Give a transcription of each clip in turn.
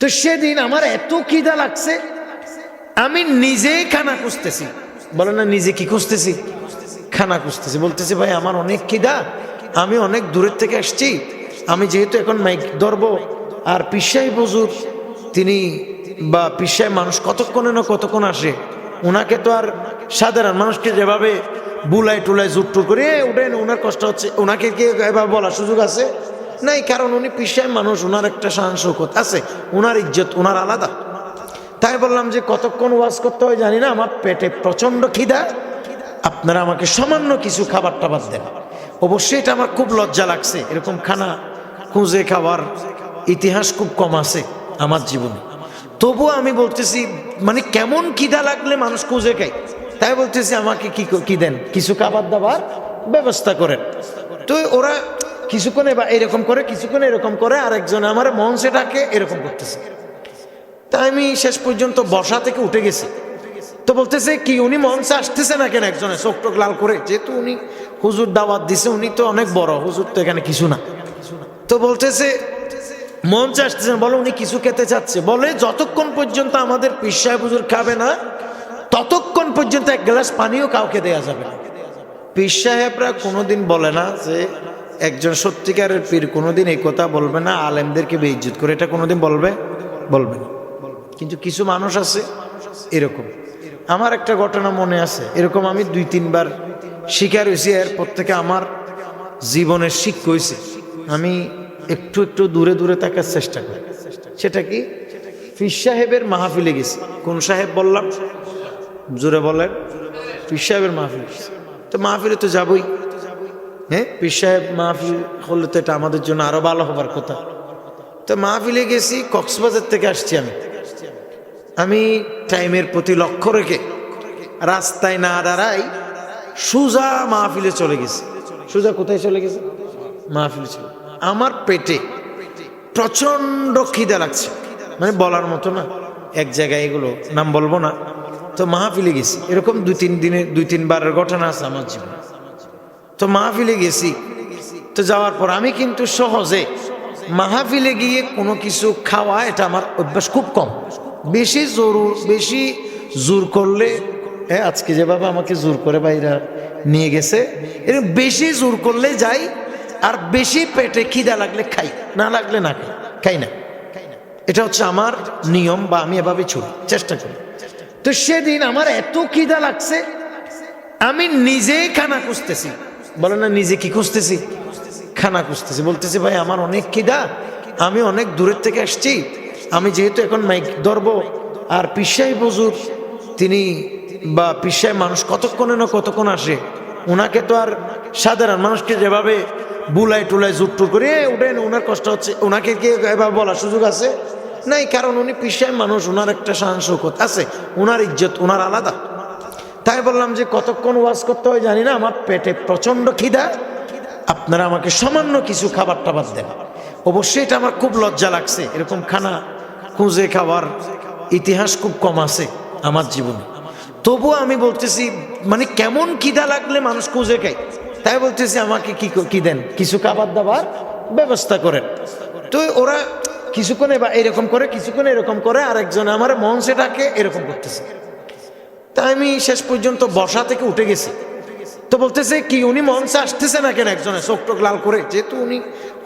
তো সেদিন আমার এত খিদা লাগছে আমি নিজেই খানা খুঁজতেছি। বলে না নিজে কি খুঁজতেছি? খানা খুঁজতেছি। বলতেছি ভাই আমার অনেক খিদা আমি অনেক দূরের থেকে আসছি। আমি যেহেতু এখন মাইক ধরবো আর পিসাই বজুর তিনি বা পিসাই মানুষ কতক্ষণে না কতক্ষণ আসে ওনাকে তো আর সাধারণ মানুষকে যেভাবে বুলাই টুলাই জুট করে "এ, উঠেন ওনার কষ্ট হচ্ছে ওনাকে কি এভাবে বলার সুযোগ আছে? নাই, কারণ উনি পিসাই মানুষ ওনার একটা শান শৌকত আছে ওনার ইজ্জত ওনার আলাদা। তাই বললাম যে কতক্ষণ ওয়াজ করতে হয় জানি না, আমার পেটে প্রচণ্ড খিদা। আপনারা আমাকে সামান্য কিছু খাবার টাবার দেন। অবশ্যই এটা আমার খুব লজ্জা লাগছে, এরকম খানা খুঁজে খাওয়ার ইতিহাস খুব কম আছে আমার জীবনে। তবুও আমি বলতেছি মানে কেমন খিদা লাগলে মানুষ খুঁজে খায়? তাই বলতেছি, আমাকে কি কি দেন? কিছু খাবার দাবার ব্যবস্থা করেন। তো ওরা কিছুক্ষণ এবার এরকম করে, কিছুক্ষণ এরকম করে আর আরেকজন আমার মন সেটাকে এরকম করতেছে। তাই আমি শেষ পর্যন্ত বসা থেকে উঠে গেছি। তো বলতেছে, কি, উনি মঞ্চে আসতেছে না কেন একজনে? চোখ টোক লাল করে। যেহেতু উনি হুজুর দাওয়াত দিছে, উনি তো অনেক বড়, হুজুর তো এখানে কিছু না। তো বলতেছে মঞ্চে আসতেছে বলো, উনি কিছু খেতে চাচ্ছে। বলে, যতক্ষণ পর্যন্ত আমাদের পিসায় হুজুর খাবে না, ততক্ষণ পর্যন্ত এক গ্লাস পানিও কাউকে দেয়া যাবে না। পীর সাহেবরা কোনোদিন বলে না যে একজন সত্যিকারের পীর কোনোদিন এই কথা বলবে না, আলেমদেরকে বেইজ্জত করে। এটা কোনোদিন বলবে? বলবে না। কিন্তু কিছু মানুষ আছে, এরকম। আমার একটা ঘটনা মনে আছে, এরকম আমি দুই, তিনবার শিকার হয়েছি, এরপর থেকে আমার জীবনের শিক্ষা হয়েছে। আমি একটু একটু দূরে দূরে থাকার চেষ্টা করি। সেটা কি? ফির সাহেবের মাহফিলে গেছি। কোন সাহেব বললাম? জোরে বলেন। পীর সাহেবের মাহফিল তো মাহফিলে তো যাবই। হ্যাঁ? পীর সাহেব মাহফিল হলে তো এটা আমাদের জন্য আরও ভালো হবার কথা। তো মাহফিলে গেছি, কক্সবাজার থেকে আসছি আমি। আমি টাইমের প্রতি লক্ষ্য রেখে রাস্তায় না দাঁড়াই সুজা মাহফিলে চলে গেছি। সুজা কোথায় চলে গেছে? মাহফিলে চলে। আমার পেটে প্রচণ্ড খিদে লাগছে। মানে বলার মতো না, এক জায়গায় এগুলো নাম বলব না। তো মাহফিলে গেছি। এরকম দুই তিন দিনে, দুই তিনবারের ঘটনা আছে আমার জীবনে। তো মাহফিলে গেছি। তো যাওয়ার পর আমি কিন্তু সহজে মাহফিলে গিয়ে কোনো কিছু খাওয়া, এটা আমার অভ্যাস খুব কম। বেশি জোর বেশি জোর করলে হ্যাঁ আজকে যেভাবে আমাকে জোর করে বাইরা নিয়ে গেছে এরকম বেশি জোর করলে যাই, আর বেশি পেটে খিদা লাগলে খাই, না লাগলে না খাই খাই না। এটা হচ্ছে আমার নিয়ম বা আমি এভাবে চলি, চেষ্টা করি। তো সেদিন আমার এত খিদা লাগছে, আমি নিজেই খানা খুঁজতেছি। বলে না নিজে কি খুঁজতেছি? খানা খুঁজতেছি। বলতেছি ভাই আমার অনেক খিদা। আমি অনেক দূরের থেকে আসছি। আমি যেহেতু এখন মাইক ধরবো আর পিসাই বজুর তিনি বা পিসাই মানুষ কতক্ষণে না কতক্ষণ আসে ওনাকে তো আর সাধারণ মানুষকে যেভাবে বুলাই টুলাই জুট টুর করে "এ, উঠেন। ওনার কষ্ট হচ্ছে ওনাকে কি এভাবে বলার সুযোগ আছে? নাই কারণ উনি পিসাই মানুষ ওনার একটা শৌকত আছে ওনার ইজ্জত ওনার আলাদা। তাই বললাম যে কতক্ষণ ওয়াজ করতে হয় জানি না, আমার পেটে প্রচণ্ড খিদা। আপনারা আমাকে সামান্য কিছু খাবার টাবার দেন। অবশ্যই এটা আমার খুব লজ্জা লাগছে। এরকম খানা খুঁজে খাওয়ার ইতিহাস খুব কম আছে আমার জীবনে। তবুও আমি বলতেছি মানে কেমন খিদা লাগলে মানুষ খুঁজে খায়? তাই বলতেছি, আমাকে কি কি দেন? কিছু খাবার দাবার ব্যবস্থা করেন। তো ওরা কিছুক্ষণ এবার এরকম করে, কিছুক্ষণ এরকম করে, আরেকজন আমার মন সেটাকে এরকম করতেছে। তাই আমি শেষ পর্যন্ত বসা থেকে উঠে গেছি। তো বলতেছে কি উনি মঞ্চে আসতেছে না কেন একজনে চোখ টোক লাল করে? যেহেতু উনি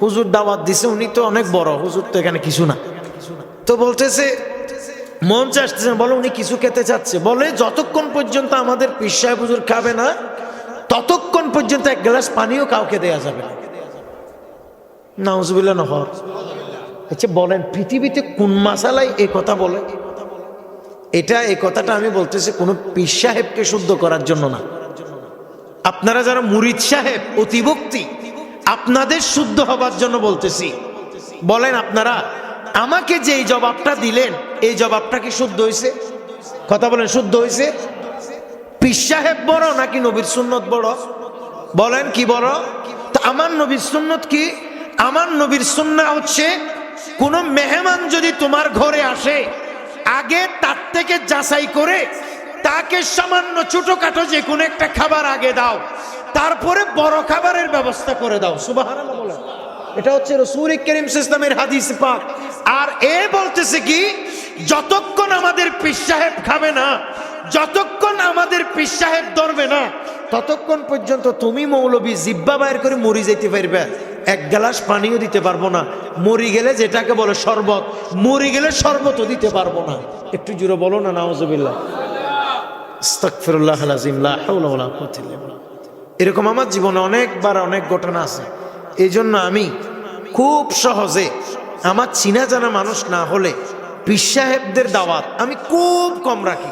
হুজুর দাওয়াত দিছে উনি তো অনেক বড় হুজুর তো এখানে কিছু না। তো বলতেছে মঞ্চে আসতেছে না, বলে উনি কিছু খেতে চাচ্ছে। বলে যতক্ষণ পর্যন্ত আমাদের সাহেব হুজুর খাবে না ততক্ষণ পর্যন্ত এক গ্লাস পানিও কাউকে দেয়া যাবে না। নাউজুবিল্লাহ নহর আচ্ছা বলেন পৃথিবীতে কোন মাসালাই এই কথা বলে? এটা, এই কথাটা আমি বলতেছি কোনো পীর সাহেবকে শুদ্ধ করার জন্য না। আপনারা যারা মুরিদ সাহেব, অতিভক্তি, আপনাদের শুদ্ধ হবার জন্য বলতেছি। বলেন আপনারা, আমাকে যে জবাবটা দিলেন, এই জবাবটা কি শুদ্ধ হয়েছে কথা বলেন, শুদ্ধ হয়েছে পীর সাহেব বড় নাকি নবীর সুন্নত বড়? বলেন কি বড়? তা আমার নবীর সুন্নত কি? আমার নবীর সুন্না হচ্ছে, কোন মেহমান যদি তোমার ঘরে আসে আগে তার থেকে যাচাই করে তাকে সামান্য ছোটখাটো যে কোনো একটা খাবার আগে দাও, তারপরে বড় খাবারের ব্যবস্থা করে দাও। সুবাহ এটা হচ্ছে রসুল করিম ইসলামের হাদিস পাক। আর এ বলতেছে কি, যতক্ষণ আমাদের পীর সাহেব খাবে না, যতক্ষণ আমাদের পীর সাহেব ধরবে না ততক্ষণ পর্যন্ত তুমি মৌলবী জিব্বা বাইর করে মরি যেতে পারবে। এক গ্লাস পানিও দিতে পারব না। মরি গেলে যেটাকে বলে শরবত মরি গেলে শরবতও দিতে পারব না। একটু জুড়ে বলো না নাওজবিল্লাহ আস্তাগফিরুল্লাহ আল-আযীম, লা হাওলা ওয়ালা কুওয়াতা ইল্লা বিল্লাহ। এরকম আমার জীবনে অনেকবার অনেক ঘটনা আছে। এই জন্য আমি খুব সহজে আমার চিনা জানা মানুষ না হলে পীর সাহেবদের দাওয়াত আমি খুব কম রাখি।